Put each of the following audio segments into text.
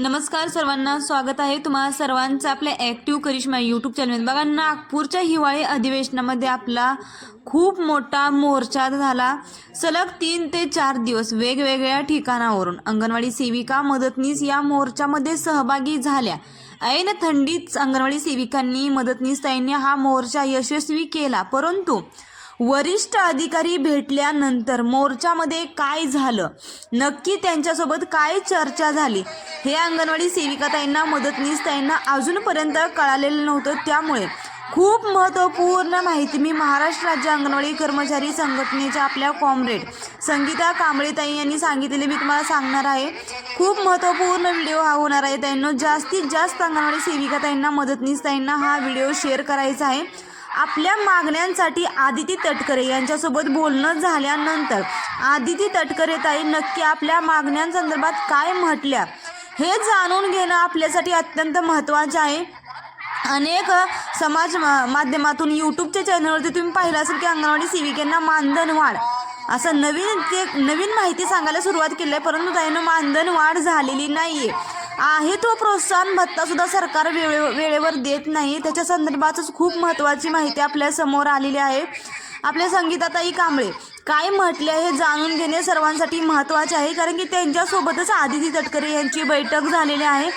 नमस्कार सर्वांना स्वागत आहे तुम्हाला सर्वांचं आपल्या ॲक्टिव्ह करिश्मा यूट्यूब चॅनल बघा नागपूरच्या हिवाळी अधिवेशनामध्ये आपला खूप मोठा मोर्चा झाला. सलग तीन ते चार दिवस वेगवेगळ्या ठिकाणावरून अंगणवाडी सेविका मदतनीस या मोर्चामध्ये सहभागी झाल्या. ऐन थंडीत अंगणवाडी सेविकांनी मदतनीस ताईंनी हा मोर्चा यशस्वी केला. परंतु वरिष्ठ अधिकारी भेटल्यानंतर मोर्चामध्ये काय झालं? नक्की त्यांच्यासोबत काय चर्चा झाली? हे अंगणवाडी सेविकाताईंना मदतनीस ताईंना अजूनपर्यंत कळालेलं नव्हतं. त्यामुळे खूप महत्त्वपूर्ण माहिती मी महाराष्ट्र राज्य अंगणवाडी कर्मचारी संघटनेच्या आपल्या कॉम्रेड संगीता कांबळेताई यांनी सांगितलेले मी तुम्हाला सांगणार आहे. खूप महत्त्वपूर्ण व्हिडिओ हा होणार आहे त्यांना जास्तीत जास्त अंगणवाडी सेविकाताईंना मदतनीस ताईंना हा व्हिडिओ शेअर करायचा आहे. आपल्या मागण्यांसाठी आदिती तटकरे यांच्यासोबत बोलणं झाल्यानंतर आदिती तटकरे ताई नक्की आपल्या मागण्यांसंदर्भात काय म्हटल्या? हे जाणून घेणं आपल्यासाठी अत्यंत महत्त्वाचे आहे. अनेक समाज मा- माध्यमातून यूट्यूबच्या चॅनलवरती तुम्ही पाहिलं असेल की अंगणवाडी सेविकांना मानधन वाढ असं नवीन ते नवीन माहिती सांगायला सुरुवात केली आहे परंतु त्यानं मानधन वाढ झालेली नाही आहे आहे तो प्रोत्साहन भत्ता सुद्धा सरकार वेळे वेळेवर देत नाही. त्याच्या संदर्भातच खूप महत्त्वाची माहिती आपल्यासमोर आलेली आहे. आपल्या संगीताताई कांबळे काय म्हटले हे जाणून घेणे सर्वांसाठी महत्त्वाचे आहे कारण की त्यांच्यासोबतच आदिती तटकरे यांची बैठक झालेली आहे.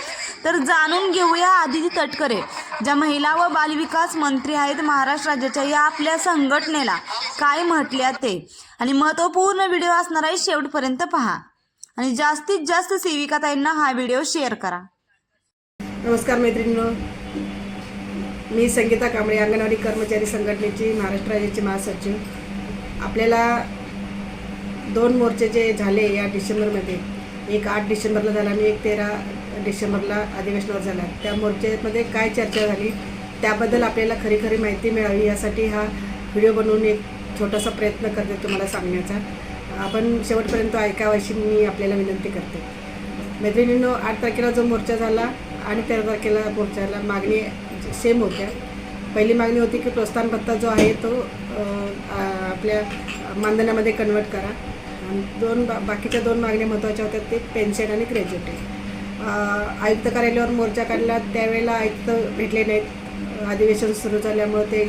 तर जाणून घेऊया आदिती तटकरे ज्या महिला व बालविकास मंत्री आहेत महाराष्ट्र राज्याच्या या आपल्या संघटनेला. काय म्हटल्या ते? आणि महत्त्वपूर्ण व्हिडिओ असणार आहे शेवटपर्यंत पहा. आणि जास्तीत जास्त सेविकाताईंना हा व्हिडिओ शेअर करा. नमस्कार मैत्रिणींनो. मी संगीता कांबळे अंगणवाडी कर्मचारी संघटनेची महाराष्ट्र राज्याची महासचिव. आपल्याला दोन मोर्चे जे झाले या डिसेंबरमध्ये एक आठ डिसेंबरला झाला आणि एक तेरा डिसेंबरला अधिवेशनावर झाला. त्या मोर्चेमध्ये काय चर्चा झाली त्याबद्दल आपल्याला खरी खरी माहिती मिळावी यासाठी हा व्हिडिओ बनवून एक छोटासा प्रयत्न करते तुम्हाला सांगण्याचा. आपण शेवटपर्यंत ऐकावं अशी मी आपल्याला विनंती करते. मैत्रिणींनो आठ तारखेला जो मोर्चा झाला आणि तेरा तारखेला मोर्चाला मागणी सेम होत्या. पहिली मागणी होती की प्रोत्साहन भत्ता जो आहे तो आपल्या मानधनामध्ये कन्वर्ट करा. आणि दोन बा बाकीच्या दोन मागण्या महत्त्वाच्या होत्या ते पेन्शन आणि ग्रॅज्युटी आयुक्त कार्यालयावर मोर्चा काढला त्यावेळेला आयुक्त भेटले नाहीत. अधिवेशन सुरू झाल्यामुळं ते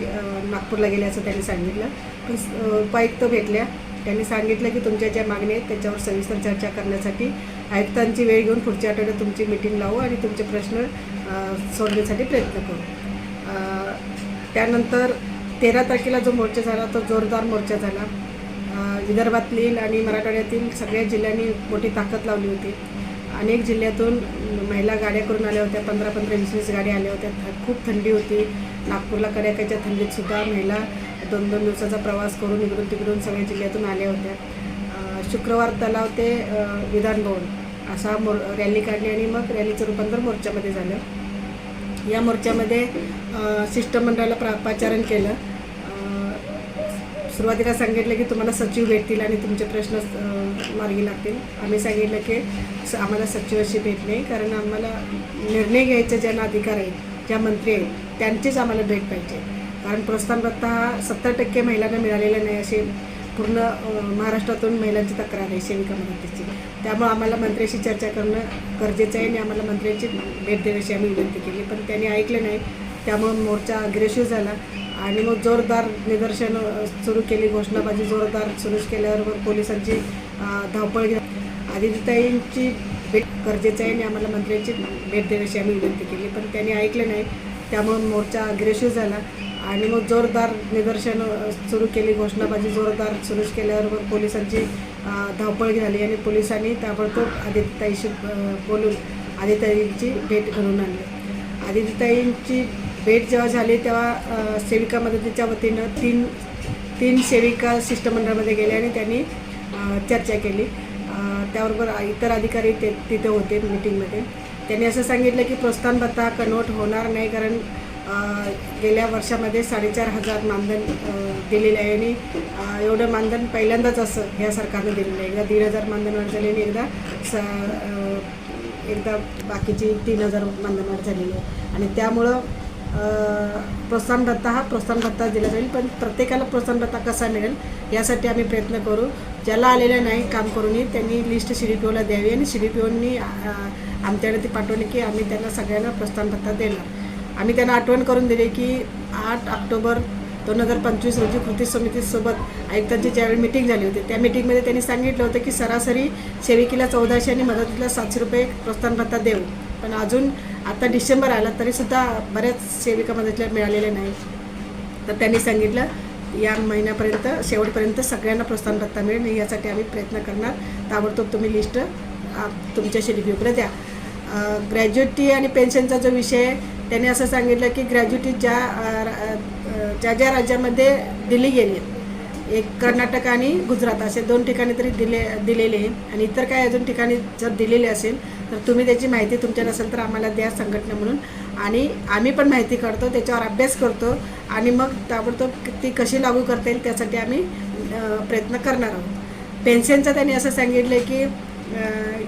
नागपूरला गेले असं त्यांनी सांगितलं. पण उपायुक्त भेटल्या. त्यांनी सांगितलं की तुमच्या ज्या मागण्या आहेत त्याच्यावर सविस्तर चर्चा करण्यासाठी आयुक्तांची वेळ घेऊन पुढच्या आठवड्यात तुमची मिटिंग लावू आणि तुमचे प्रश्न सोडण्यासाठी प्रयत्न करू. त्यानंतर तेरा तारखेला जो मोर्चा झाला तो जोरदार मोर्चा झाला. विदर्भातील आणि मराठवाड्यातील सगळ्या जिल्ह्यांनी मोठी ताकद लावली होती. अनेक जिल्ह्यातून महिला गाड्या करून आल्या होत्या पंधरा पंधरा वीस वीस गाड्या आल्या होत्या. खूप थंडी होती. नागपूरला कड्याकाच्या थंडीतसुद्धा महिला दोन दोन दिवसाचा प्रवास करून इकडून तिकडून सगळ्या जिल्ह्यातून आल्या होत्या. शुक्रवार तलाव ते विधान भवन असा मोर रॅली काढली आणि मग रॅलीचं रूपांतर मोर्चामध्ये झालं. या मोर्चामध्ये शिष्टमंडळाला प्रा पाचारण केलं. सुरुवातीला सांगितलं की तुम्हाला सचिव भेटतील आणि तुमचे प्रश्न मार्गी लागतील. आम्ही सांगितलं की स- आम्हाला सचिवाशी भेट नाही कारण आम्हाला निर्णय घ्यायचे ज्यांना अधिकार आहेत ज्या मंत्री आहेत त्यांचीच आम्हाला भेट पाहिजे. कारण प्रस्थान भत्ता हा सत्तर टक्के महिलांना मिळालेला नाही असे पूर्ण महाराष्ट्रातून महिलांची तक्रार आहे सेविका मदतीची. त्यामुळे आम्हाला मंत्र्याशी चर्चा करणं गरजेचं आहे आणि आम्हाला मंत्र्यांची भेट देण्याची आम्ही विनंती केली. पण त्यांनी ऐकलं नाही त्यामुळे मोर्चा अग्रेसिव्ह झाला आणि मग जोरदार निदर्शनं सुरू केली. घोषणाबाजी जोरदार सुरू केल्यावर मग पोलिसांची धावपळ घ्या आदित्यताईंची भेट गरजेचं आहे आणि आम्हाला मंत्र्यांची भेट देण्याची आम्ही विनंती केली. पण त्यांनी ऐकलं नाही त्यामुळे मोर्चा अग्रेसिव्ह झाला. आणि मग जोरदार निदर्शनं सुरू केली. घोषणाबाजी जोरदार सुरू केल्यावर मग पोलिसांची धावपळ झाली आणि पोलिसांनी ताबडतोब आदित्यताईशी बोलून आदित्यताईंची भेट घडवून आणली. आदित्यताईंची भेट जेव्हा झाली तेव्हा सेविका मदतीच्या वतीनं तीन तीन सेविका शिष्टमंडळामध्ये गेल्या आणि त्यांनी चर्चा केली. त्याबरोबर इतर अधिकारी ते तिथे होते मीटिंगमध्ये. त्यांनी असं सांगितलं की प्रोत्साहन भत्ता कन्वर्ट होणार नाही कारण गेल्या वर्षामध्ये साडेचार हजार मानधन दिलेलं आहे आणि एवढं मानधन पहिल्यांदाच असं ह्या सरकारनं दिलेलं आहे. एकदा दीड हजार मानधन वाढ झाली आणि एकदा स एकदा बाकीची तीन हजार मानधन वाढ झालेली आहे. आणि त्यामुळं प्रोत्साहन भत्ता हा प्रोत्साहन भत्ता दिला जाईल पण प्रत्येकाला प्रोत्साहन भत्ता कसा मिळेल यासाठी आम्ही प्रयत्न करू. ज्याला आलेलं नाही काम करूनही त्यांनी लिस्ट सी डी पी ओला द्यावी आणि सी डी पी ओनी आमच्याकडे ती पाठवली की आम्ही त्यांना सगळ्यांना प्रस्थानपत्र देणार. आम्ही त्यांना आठवण करून दिली की आठ ऑक्टोबर दोन हजार पंचवीस रोजी कृती समितीसोबत आयुक्तांची ज्यावेळी मिटिंग झाली होती त्या मिटिंगमध्ये त्यांनी सांगितलं होतं की सरासरी सेविकेला चौदाशे आणि मदतीला सातशे रुपये प्रोत्साहनभत्ता देऊ. पण अजून आता डिसेंबर आला तरीसुद्धा बऱ्याच सेविका मदतीला मिळालेले नाही तर त्यांनी सांगितलं या महिन्यापर्यंत शेवटपर्यंत सगळ्यांना प्रोत्साहनभत्ता मिळेल यासाठी आम्ही प्रयत्न करणार. ताबडतोब तुम्ही लिस्ट आ, तुमच्या शेडीपीकडे द्या. ग्रॅज्युएटी आणि पेन्शनचा जो विषय त्याने असं सांगितलं की ग्रॅज्युएटी ज्या रा- ज्या ज्या राज्यामध्ये दिली गेली एक कर्नाटक आणि गुजरात असे दोन ठिकाणी तरी दिले दिलेले आहे आणि इतर काही अजून ठिकाणी जर दिलेले असेल तर तुम्ही त्याची माहिती तुमच्या नसेल तर आम्हाला द्या संघटना म्हणून. आणि आम्ही पण माहिती काढतो त्याच्यावर अभ्यास करतो आणि मग ताबडतोब ती कशी लागू करता येईल त्यासाठी आम्ही प्रयत्न करणार आहोत. पेन्शनचं त्यांनी असं सांगितलं की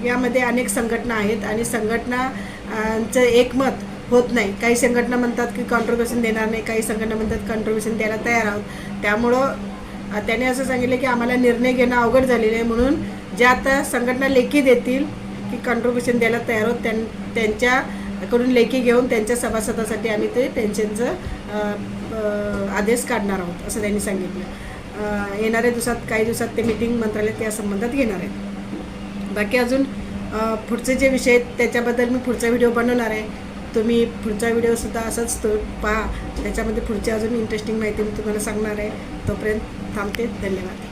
यामध्ये अनेक संघटना आहेत आणि संघटनाचं एकमत होत नाही. काही संघटना म्हणतात की कॉन्ट्रिब्युशन देणार नाही काही संघटना म्हणतात कॉन्ट्रिब्युशन द्यायला तयार आहोत. त्यामुळं त्याने असं सांगितलं की आम्हाला निर्णय घेणं अवघड झालेलं आहे म्हणून ज्या आता संघटना लेखी देतील की कॉन्ट्रिब्युशन द्यायला तयार होत त्यां त्यांच्याकडून लेखी घेऊन त्यांच्या सभासदासाठी आम्ही ते पेन्शनचं आदेश काढणार आहोत असं त्यांनी सांगितलं. येणाऱ्या दिवसात काही दिवसात ते मिटिंग मंत्रालय त्या संबंधात घेणार आहेत. बाकी अजून पुढचे जे विषय आहेत त्याच्याबद्दल मी पुढचा व्हिडिओ बनवणार आहे. तुम्ही पुढचा व्हिडिओसुद्धा असंच तो पहा. त्याच्यामध्ये पुढची अजून इंटरेस्टिंग माहिती मी तुम्हाला सांगणार आहे. तोपर्यंत थांबते. धन्यवाद.